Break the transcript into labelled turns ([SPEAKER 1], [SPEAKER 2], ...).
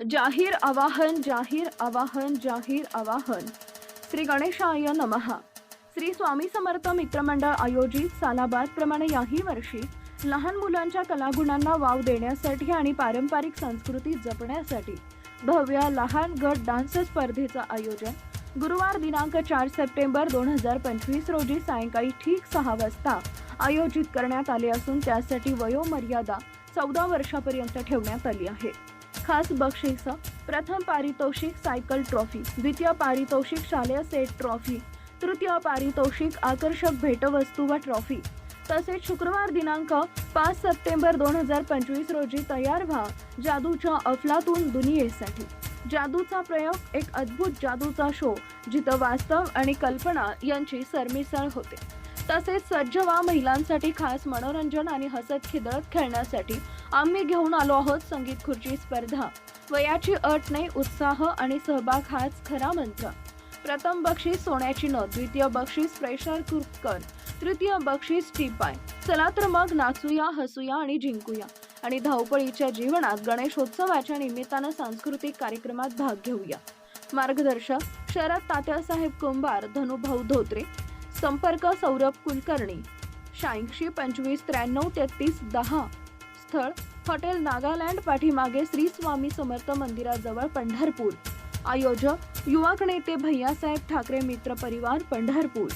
[SPEAKER 1] जाहीर आवाहन जाहीर आवाहन जाहीर आवाहन. श्री गणेशाय नमः. श्री स्वामी समर्थ मित्रमंडळ आयोजित सालाबाद प्रमाणे याही वर्षी लहान मुलांच्या कलागुणांना वाव देण्यासाठी आणि पारंपरिक संस्कृती जपण्यासाठी भव्य लहान गट डान्स स्पर्धेचं आयोजन गुरुवार दिनांक चार सप्टेंबर दोन हजार पंचवीस रोजी सायंकाळी ठीक सहा वाजता आयोजित करण्यात आले असून त्यासाठी वयोमर्यादा चौदा वर्षापर्यंत ठेवण्यात आली आहे. खास बक्षीस. प्रथम पारितोषिक सायकल ट्रॉफी द्वितीय पारितोषिक शालेय सेट ट्रॉफी तृतीय पारितोषिक आकर्षक भेटवस्तू व ट्रॉफी. तसेच शुक्रवार दिनांक पाच सप्टेंबर दोन हजार पंचवीस रोजी तयार व्हा जादूच्या अफलातून दुनियेसाठी. जादूचा प्रयोग एक अद्भुत जादूचा शो जिथं वास्तव आणि कल्पना यांची सरमिसळ होते. तसेच सज्ज वा महिलांसाठी खास मनोरंजन आणि हसत खिदळत खेळण्यासाठी आम्ही घेऊन आलो आहोत संगीत खुर्ची स्पर्धा. वयाची अट नाही उत्साह आणि सहभाग हाच खरा मंत्र. प्रथम बक्षीस सोन्याची नद द्वितीय बक्षीस प्रेशर कुकर तृतीय बक्षीस टीपाय. चला तर मग नाचूया हसूया आणि जिंकूया. आणि धावपळीच्या जीवनात गणेशोत्सवाच्या निमित्तानं सांस्कृतिक कार्यक्रमात भाग घेऊया. मार्गदर्शक शरद तात्यासाहेब कुंभार धनुभाऊ धोत्रे संपर्क सौरभ कुलकर्णी. शहाऐंशी पंचवीस त्र्याण्णव तेहतीस दहा. स्थळ हॉटेल नागालँड पाठीमागे श्री स्वामी समर्थ मंदिराजवळ पंढरपूर. आयोजक युवक नेते भैयासाहेब ठाकरे मित्र परिवार पंढरपूर.